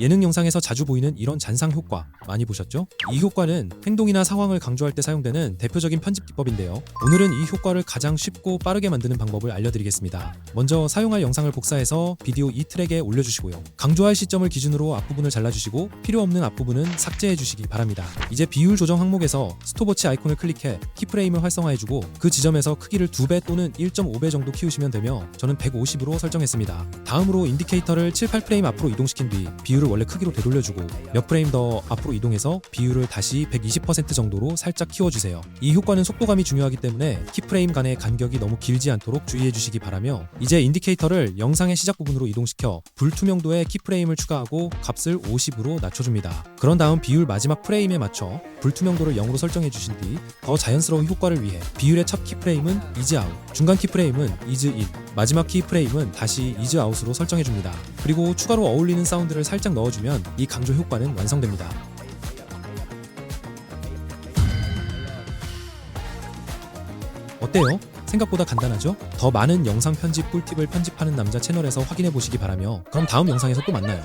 예능 영상에서 자주 보이는 이런 잔상 효과 많이 보셨죠? 이 효과는 행동이나 상황을 강조할 때 사용되는 대표적인 편집 기법인데요. 오늘은 이 효과를 가장 쉽고 빠르게 만드는 방법을 알려드리겠습니다. 먼저 사용할 영상을 복사해서 비디오 이 트랙에 올려주시고요. 강조할 시점을 기준으로 앞부분을 잘라주시고 필요 없는 앞부분은 삭제해 주시기 바랍니다. 이제 비율 조정 항목에서 스톱워치 아이콘을 클릭해 키프레임을 활성화해주고 그 지점에서 크기를 2배 또는 1.5배 정도 키우시면 되며 저는 150으로 설정했습니다. 다음으로 인디케이터를 7, 8프레임 앞으로 이동시킨 뒤 비율 을 원래 크기로 되돌려주고 몇 프레임 더 앞으로 이동해서 비율을 다시 120% 정도로 살짝 키워주세요. 이 효과는 속도감이 중요하기 때문에 키프레임 간의 간격이 너무 길지 않도록 주의해 주시기 바라며 이제 인디케이터를 영상의 시작 부분으로 이동시켜 불투명도에 키프레임을 추가하고 값을 50으로 낮춰줍니다. 그런 다음 비율 마지막 프레임에 맞춰 불투명도를 0으로 설정해 주신 뒤 더 자연스러운 효과를 위해 비율의 첫 키프레임은 이즈 아웃, 중간 키프레임은 이즈 인, 마지막 키프레임은 다시 이즈 아웃으로 설정해 줍니다. 그리고 추가로 어울리는 사운드를 살짝 넣어주면 이 강조 효과는 완성됩니다. 어때요? 생각보다 간단하죠? 더 많은 영상 편집 꿀팁을 편집하는 남자 채널에서 확인해 보시기 바라며 그럼 다음 영상에서 또 만나요.